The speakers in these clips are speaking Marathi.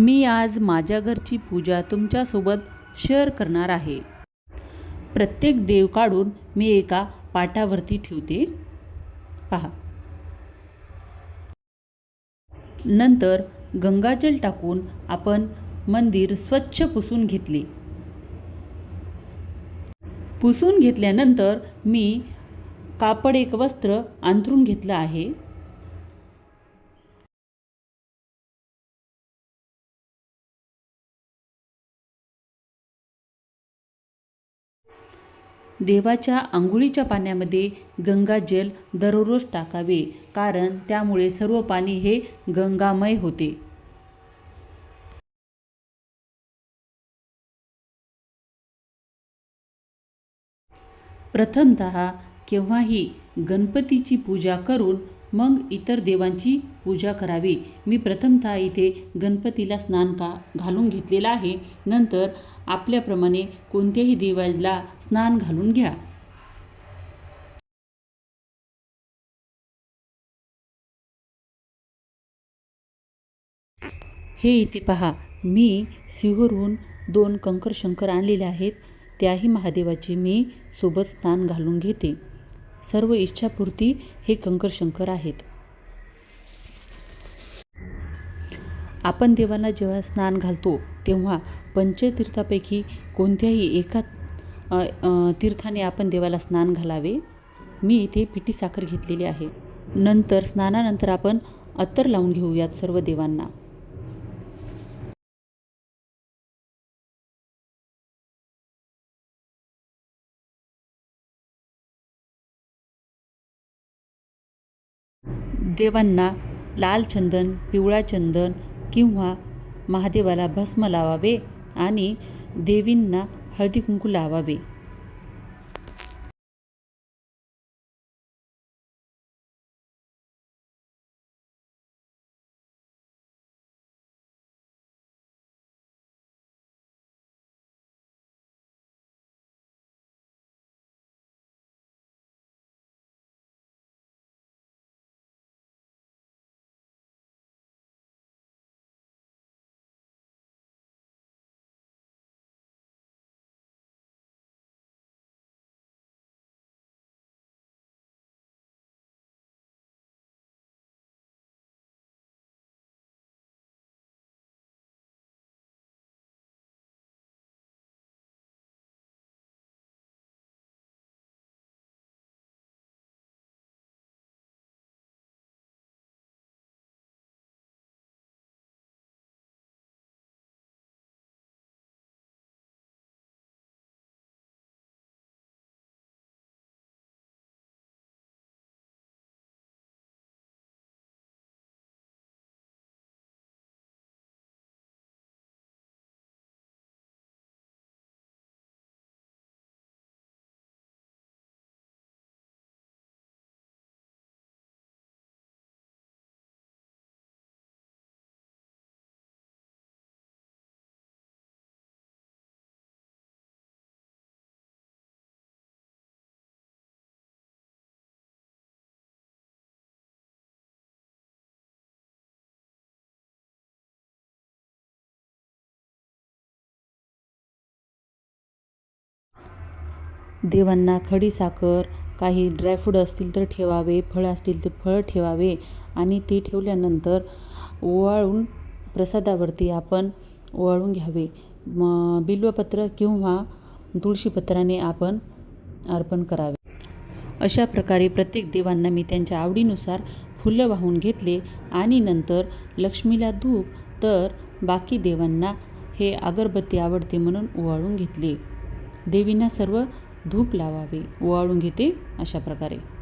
मी आज माझ्या घरची पूजा तुमच्यासोबत शेअर करणार आहे. प्रत्येक देव काढून मी एका पाटावरती ठेवते. पहा. नंतर गंगाजल टाकून आपण मंदिर स्वच्छ पुसून घेतले. पुसून घेतल्यानंतर मी कापड एक वस्त्र अंथरून घेतलं आहे. देवाच्या आंघोळीच्या पाण्यामध्ये गंगाजल दररोज टाकावे कारण त्यामुळे सर्व पाणी हे गंगामय होते. प्रथमत केव्हाही गणपतीची पूजा करून मग इतर देवांची पूजा करावी. मी प्रथमतः इथे गणपतीला स्नान का घालून घेतलेलं आहे. नंतर आपल्याप्रमाणे कोणत्याही देवाला स्नान घालून घ्या. हे इथे पहा. मी सिहोरहून दोन कंकर शंकर आणलेले आहेत. त्याही महादेवाचे मी सोबत स्नान घालून घेते. सर्व इच्छापूर्ती हे कंकर शंकर आहेत. आपण देवांना जेव्हा स्नान घालतो तेव्हा पंचतीर्थापैकी कोणत्याही एका तीर्थाने आपण देवाला स्नान घालावे? मी इथे पिठी साखर घेतलेली आहे. नंतर स्नानानंतर आपण अत्तर लावून घेऊयात सर्व देवांना. देवांना लाल चंदन पिवळा चंदन किंवा महादेवाला भस्म लावावे आणि देवींना हळदी कुंकू लावावे. देवांना खडीसाखर काही ड्रायफ्रूट असतील तर ठेवावे फळं असतील तर फळं ठेवावे आणि ते ठेवल्यानंतर ओवाळून प्रसादावरती आपण ओवाळून घ्यावे. म बिल्वपत्र किंवा तुळशीपत्राने आपण अर्पण करावे. अशा प्रकारे प्रत्येक देवांना मी त्यांच्या आवडीनुसार फुलं वाहून घेतले आणि नंतर लक्ष्मीला धूप तर बाकी देवांना हे अगरबत्ती आवडते म्हणून ओवाळून घेतले. देवींना सर्व धूप लावावे ओवाळून घेते अशा प्रकारे.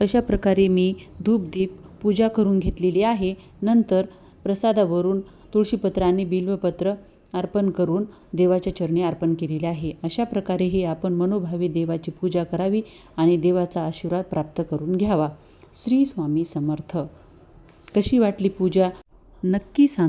अशा प्रकारे मी धूपदीप पूजा करून घेतलेली आहे. नंतर प्रसादावरून तुळशीपत्र आणि बिल्वपत्र अर्पण करून देवाच्या चरणी अर्पण केलेले आहे. अशा प्रकारे ही आपण मनोभावी देवाची पूजा करावी आणि देवाचा आशीर्वाद प्राप्त करून घ्यावा. श्री स्वामी समर्थ. कशी वाटली पूजा? नक्की सांग.